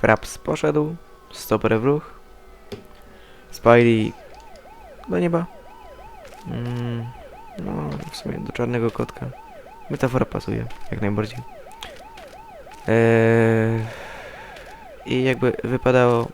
Fraps poszedł, Stopper w ruch, Spidey do nieba. Mm, no, w sumie do czarnego kotka. Metafora pasuje, jak najbardziej. Eee, I jakby wypadało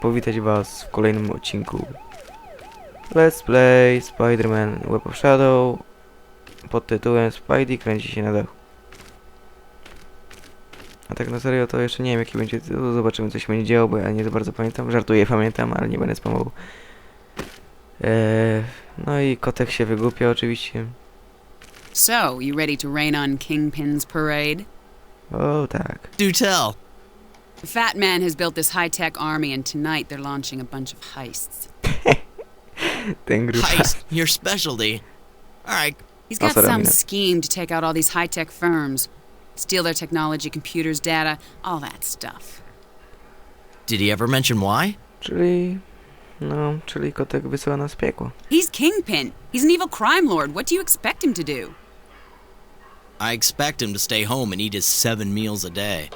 powitać was w kolejnym odcinku Let's Play Spider-Man Web of Shadow pod tytułem Spidey kręci się na dachu. A tak na serio to jeszcze nie wiem jaki będzie tytuł, zobaczymy co się będzie działo, bo ja nie za bardzo pamiętam. Żartuję, pamiętam, ale nie będę spamował. Eee, no i kotek się wygłupia oczywiście. So, you ready to rain on Kingpin's parade? O tak. Do tell. The Fat Man has built this high tech army, and tonight they're launching a bunch of heists. Ten grupa. Heist, your specialty. All right, He's Oh, got some scheme to take out all these high tech firms, steal their technology, computers, data, all that stuff. did he ever mention why? Czyli... No, czyli kotek wysyła nas w piekło. He's Kingpin. He's an evil crime lord. What do you expect him to do? I expect him to stay home and eat his seven meals a day.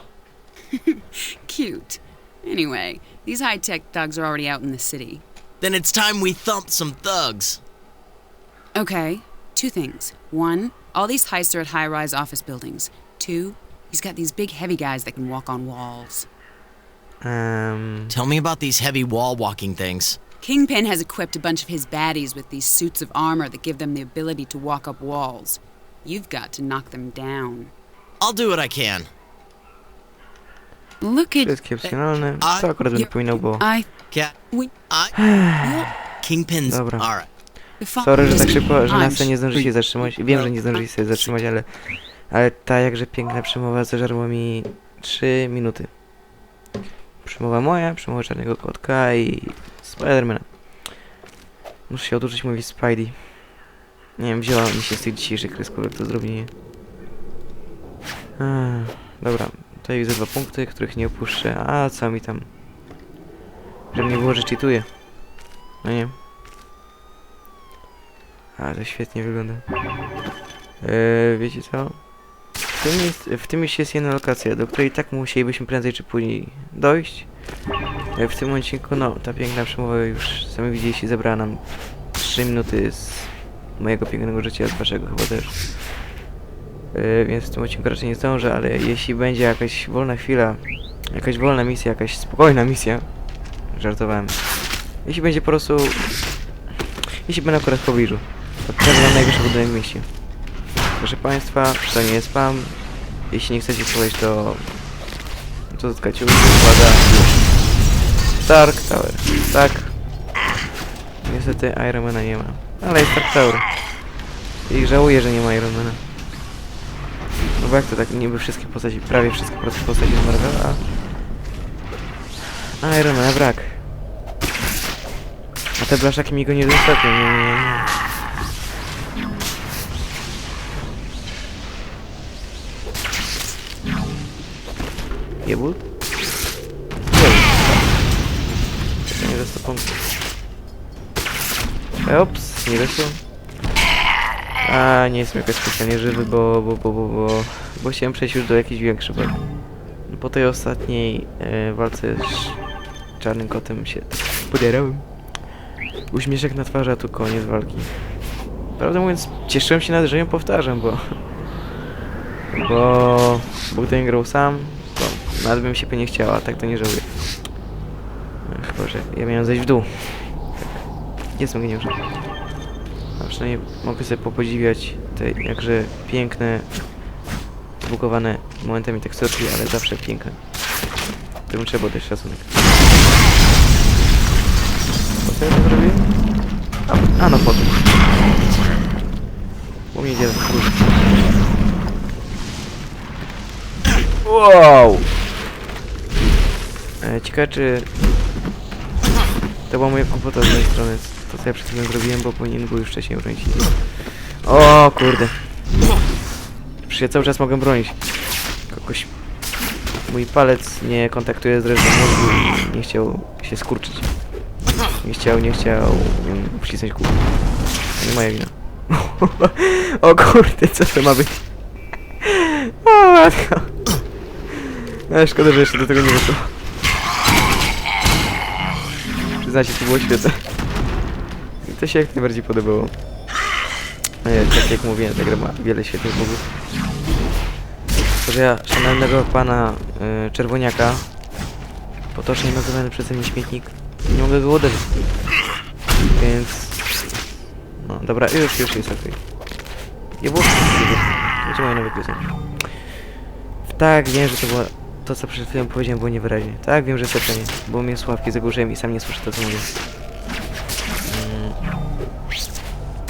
Cute. Anyway, these high tech thugs are already out in the city. Then it's time we thumped some thugs. Okay, two things. One, all these heists are at high rise office buildings. Two, he's got these big heavy guys that can walk on walls. Um, Tell me about these heavy wall walking things. Kingpin has equipped a bunch of his baddies with these suits of armor that give them the ability to walk up walls. You've got to knock them down. I'll do what I can. Look at. wszystkie opcjonalne. A- To akurat bym pominął, bo... I. Cat. We. I. Kingpin's. Dobra. All right. The fa- Sorry, że tak Listen, szybko, że I'm nas nie zdąży się zatrzymać. Wiem, że nie zdąży się zatrzymać, ale... Ale ta jakże piękna przemowa zażarła mi 3 minuty. Przemowa moja, przemowa czarnego kotka i Spidermana. Muszę się oduczyć mówić Spidey. Nie wiem, wzięła mi się z tych dzisiejszych kreskówek to zrobienie. Dobra, tutaj widzę dwa punkty, których nie opuszczę. A co mi tam? Żeby nie było, że cheatuję. No nie. Ale to świetnie wygląda. Eee, wiecie co? Tym, jest, w tym mieście jest jedna lokacja, do której tak musielibyśmy prędzej czy później dojść. E, W tym odcinku, no, ta piękna przemowa już sami widzieliście, zabrała nam 3 minuty z mojego pięknego życia, z waszego chyba też. E, więc w tym odcinku raczej nie zdążę, ale jeśli będzie jakaś wolna chwila, jakaś wolna misja, jakaś spokojna misja, żartowałem. Jeśli będzie po prostu... Jeśli będę akurat w pobliżu, to pokażę wam najwyższy budynek w mieście. Proszę Państwa, to nie jest spam. Jeśli nie chcecie słuchać, to... To zyskać uwaga. Stark Tower. Tak. Niestety Ironmana nie ma. Ale jest Stark Tower. I żałuję, że nie ma Ironmana. No bo jak to tak niby wszystkie postaci, prawie wszystkie postaci z Marvela, a... Ironmana brak. A te blaszaki mi go nie dostaną, nie, nie, nie, Jebul? To nie dostał punktów. Ops, nie wyszło. A, nie jestem jakoś specjalnie żywy, bo, bo, bo, bo, bo, bo chciałem przejść już do jakiejś większej walki. Po tej ostatniej e, walce z czarnym kotem się tak poderałem. Uśmieszek na twarzy, a tu koniec walki. Prawdę mówiąc, cieszyłem się nawet, że ją powtarzam, bo... Bo... Bo gdybym grał sam, nawet bym się nie chciał, a tak to nie żałuję. No, Chyba, ja miałem zejść w dół. Tak. Jestem geniuszem. A przynajmniej mogę sobie popodziwiać te jakże piękne, zbugowane momentami teksturki, ale zawsze piękne. Tym trzeba oddać szacunek. Co ja to zrobiłem? A, no po tym. Bo mnie idzie. Wow! E, ciekawe czy... To była moja kłopota z mojej strony, to co ja przed chwilą zrobiłem, bo powinien był już wcześniej bronić. O kurde. Przecież ja cały czas mogę bronić. Kogoś... Mój palec nie kontaktuje z resztą mózgu nie chciał się skurczyć. Nie chciał, nie chciał wcisnąć kół. To nie moja wina. o kurde, co to ma być? O matko. No szkoda, że jeszcze do tego nie wyszło. Przyznacie, to było świetne. To się jak najbardziej podobało. E, tak jak mówiłem, ta gra ma wiele świetnych bugów. To, że ja szanownego pana e, Czerwoniaka, potocznie nazywany przeze mnie śmietnik, nie mogę go uderzyć. Więc... No, dobra, już, już jest okej. Nie było Gdzie moje nowe piosenki? Tak, wiem, że to było... To, co przed chwilą powiedziałem, było niewyraźnie. Tak, wiem, że sepczenie, bo mnie sławki zagłuszyłem i sam nie słyszę to, co mówię. Mm.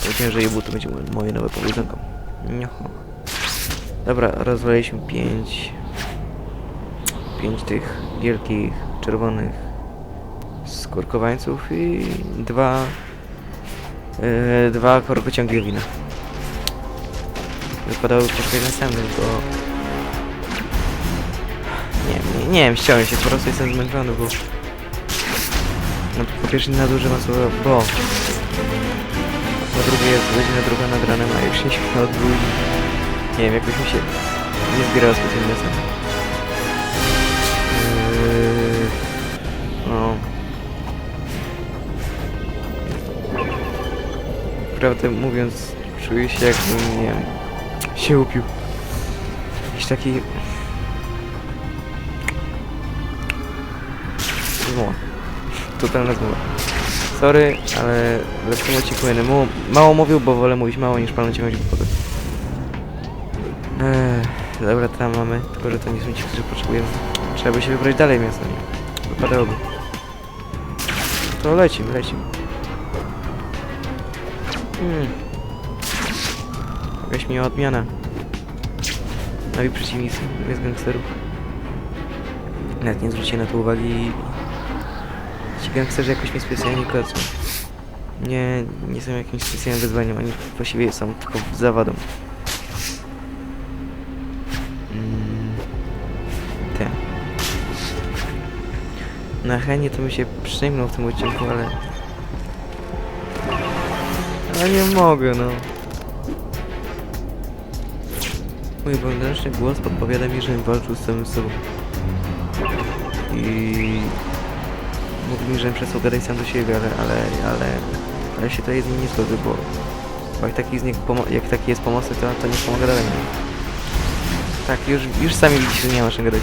Powiedziałem, że jebu to będzie moje- nowe powiedzonko. Nioho. Dobra, rozwaliliśmy pięć... Pięć tych wielkich, czerwonych skorkowańców i dwa... Yy, dwa korkociągi wina. Wypadałoby troszkę następny, bo... Nie, wiem, ściąłem się, po prostu jestem zmęczony, bo... No, po pierwsze nadużywam słowa bo... Po drugie jest godzina druga nad ranem, a już nie śpię od. Nie wiem, jakoś mi się nie zbierało specjalnie sen. Yy... No... Prawdę mówiąc, czuję się jakbym, nie wiem, się upił. Jakiś taki... Zmoła. Totalna zmoła. Sorry, ale w tym odcinku mało mówił, bo wolę mówić mało niż palnąć jakąś głupotę. Eee, dobra, tam mamy, tylko że to nie są ci, którzy potrzebujemy. Trzeba by się wybrać dalej miasto, nie? Wypadałoby. To lecimy, lecimy. Hmm. Jakaś miła odmiana. Nowi przeciwnicy, jest gangsterów. Nawet nie zwróciłem na to uwagi. Gangsterzy jakoś mnie specjalnie klecą. Nie, nie są jakimś specjalnym wyzwaniem, oni właściwie są tylko zawadą. Mm, Te. Na chętnie to bym się przejmnął w tym odcinku, ale... Ale nie mogę, no. Mój wewnętrzny głos podpowiada mi, żebym walczył z samym sobą. I... Mówi mi, żebym przestał gadać sam do siebie, ale, ale, ale... Ale się to jest nie zgodzę, bo... bo jak taki, z niego jak taki jest pomocny, to, to nie pomaga dalej. Tak, już, już sami widzicie, że nie ma czym gadać.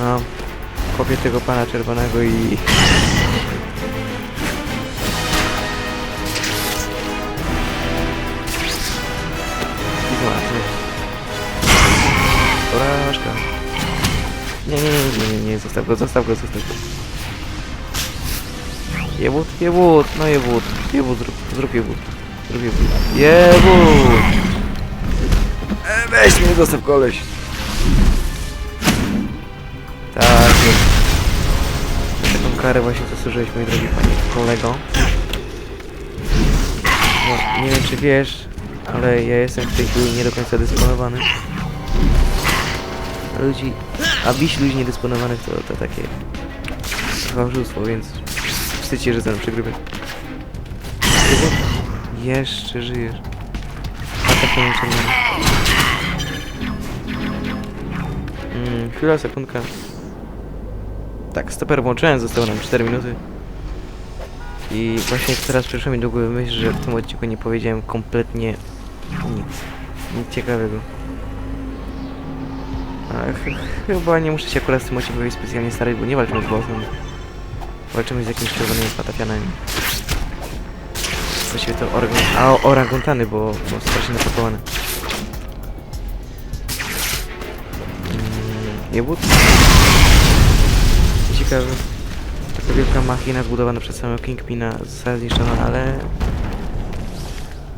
No... Kopię tego pana czerwonego i... Porażka. Nie, nie, nie, nie, nie, zostaw go, zostaw go, zostaw go. Jebut, jebut, no jebut, jebut, zrób, zrób jebut, zrób jebut. Jebut! E, weź mnie, zostaw koleś. Tak, jest. Taką karę właśnie zasłużyłeś, mój drogi panie kolego. No, nie wiem czy wiesz, ale ja jestem w tej chwili nie do końca dysponowany. A ludzi, a bić ludzi niedysponowanych to, to takie fałszustwo, więc wstydź się, że ze mną przegrywasz. Jeszcze żyjesz. A tak nie czerwony. Mm, chwila, sekundka. Tak, stoper włączyłem, zostało nam 4 minuty. I właśnie teraz przyszło mi do głowy myśl, że w tym odcinku nie powiedziałem kompletnie nic. Nic ciekawego. Ale ch chyba nie muszę się akurat z tym odcinkowi specjalnie starać, bo nie walczymy z bossem. Walczymy z jakimiś czerwonymi patafianami. Właściwie to organ... A, orangutany, bo, bo strasznie napakowane. Mm, jebut? Ciekawe. Taka wielka machina zbudowana przez samego Kingpina została zniszczona, ale...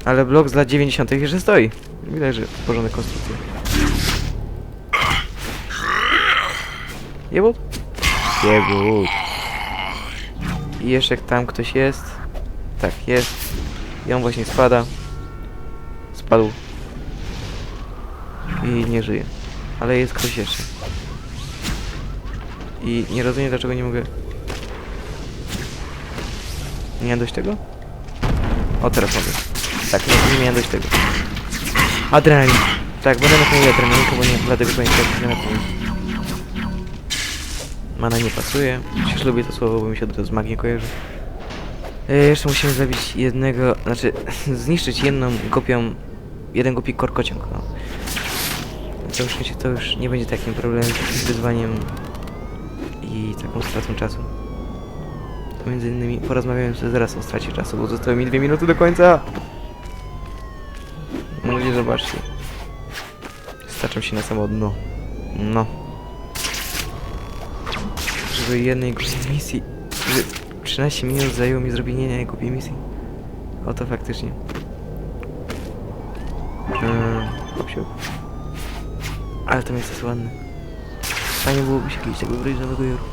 Ale blok z lat 90 jeszcze stoi. Widać, że porządne konstrukcje. Jebut? Jebut. I jeszcze tam ktoś jest. Tak, jest. I on właśnie spada. Spadł. I nie żyje. Ale jest ktoś jeszcze. I nie rozumiem dlaczego nie mogę... Nie miałem dość tego? O, teraz mogę. Tak, nie, nie miałem dość tego. Adrenalin. Tak, będę na pewno adrenalinkę, bo nie, dlatego że na pewno. Mana nie pasuje. Przecież lubię to słowo, bo mi się to z magią kojarzy. E, jeszcze musimy zabić jednego, znaczy zniszczyć jedną głupią, jeden głupi korkociąg, no. To już, to już nie będzie takim problemem, takim wyzwaniem i taką stratą czasu. To między innymi porozmawiałem sobie zaraz o stracie czasu, bo zostały mi dwie minuty do końca. Ludzie, zobaczcie. Staczam się na samo dno. No. Żeby jednej głupiej misji... Żeby 13 minut zajęło mi zrobienie jednej głupiej misji. Oto faktycznie. Eee. Ale to miejsce jest ładne. Fajnie byłoby się kiedyś tego wrócić do Nowego Jorku.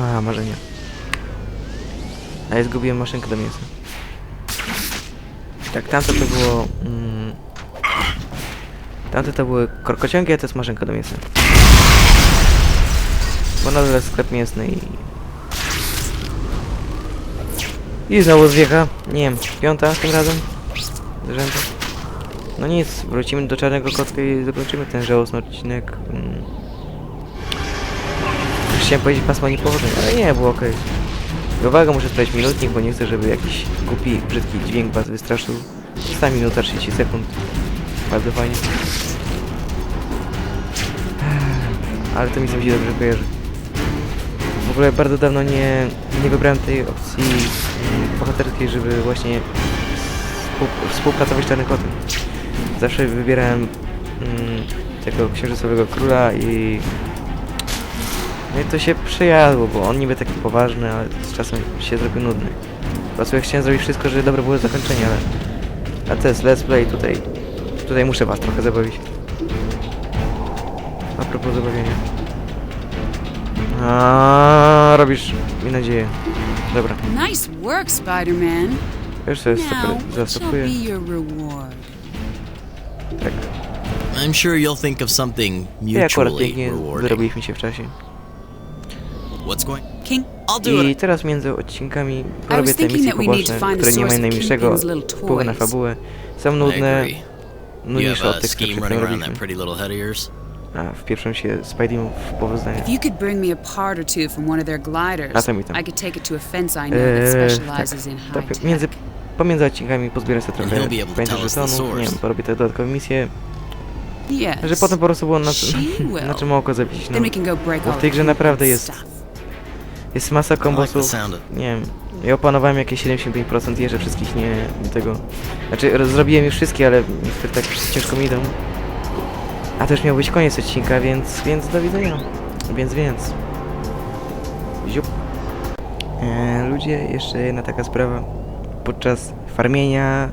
A, marzenia. A ja zgubiłem maszynkę do mięsa. Tak, tamto to było... Mm, to były korkociągi, a to jest maszynka do mięsa. Bo na dole jest sklep mięsny i... I znowu zwiecha. Nie wiem, piąta tym razem? Rzędu. No nic, wrócimy do Czarnego Kotka i zakończymy ten żałosny odcinek. Mm. Chciałem powiedzieć pasmo niepowodzeń, ale nie, było okej. Uwaga, muszę sprawdzić minutnik, bo nie chcę, żeby jakiś głupi, brzydki dźwięk was wystraszył. 100 minuta 30 sekund. Bardzo fajnie. Ale to mi się dobrze kojarzy. Ogóle bardzo dawno nie, nie wybrałem tej opcji mm, bohaterskiej, żeby właśnie współ, współpracować z Czarnym Kotem. Zawsze wybierałem mm, tego księżycowego króla i... No i to się przejadło, bo on niby taki poważny, ale z czasem się zrobił nudny. Po ja chciałem zrobić wszystko, żeby dobre było zakończenie, ale... A to jest let's play tutaj. Tutaj muszę was trochę zabawić. A propos zabawienia. A robisz mi nadzieję. Dobra, Nice work, Spider-Man. już sobie zastopuję. be your reward? Tak. I'm sure you'll think of something mutually pięknie rewarding. się w czasie. What's going? King, I'll do I it. teraz między odcinkami was te thinking misje that we need to poboczne, które nie mają najmniejszego wpływu na fabułę. Są nudne, nudniejsze have od a tych, które robiliśmy. A, wpieprzą się Spidey'mu w połowę zdania. if you could bring me a part or two from one of their gliders, A co mi tam? I could take it to a fence I know that Eee, specializes in tak, high tak, tech. między, pomiędzy odcinkami pozbieram sobie trochę the żetonów, nie wiem, porobię te dodatkowe misje, Yes. że potem po prostu było na, na czym oko zawiesić, no. Bo w tej grze naprawdę jest-. Jest masa kombosów, nie wiem, ja opanowałem jakieś 75% i jeszcze wszystkich nie do tego. Znaczy, roz- zrobiłem już wszystkie, ale niektóre tak ciężko mi idą. A to miał być koniec odcinka, więc, więc do widzenia. Więc, więc. Ziup. E, ludzie, jeszcze jedna taka sprawa. Podczas farmienia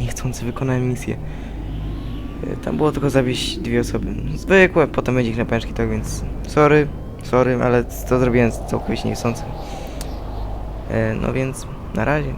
niechcący wykonałem misję. E, tam było tylko zabić dwie osoby. Zwykłe, potem będzie ich na pęczki, tak więc sorry, sorry, ale to zrobiłem całkowicie niechcący. E, no więc, na razie.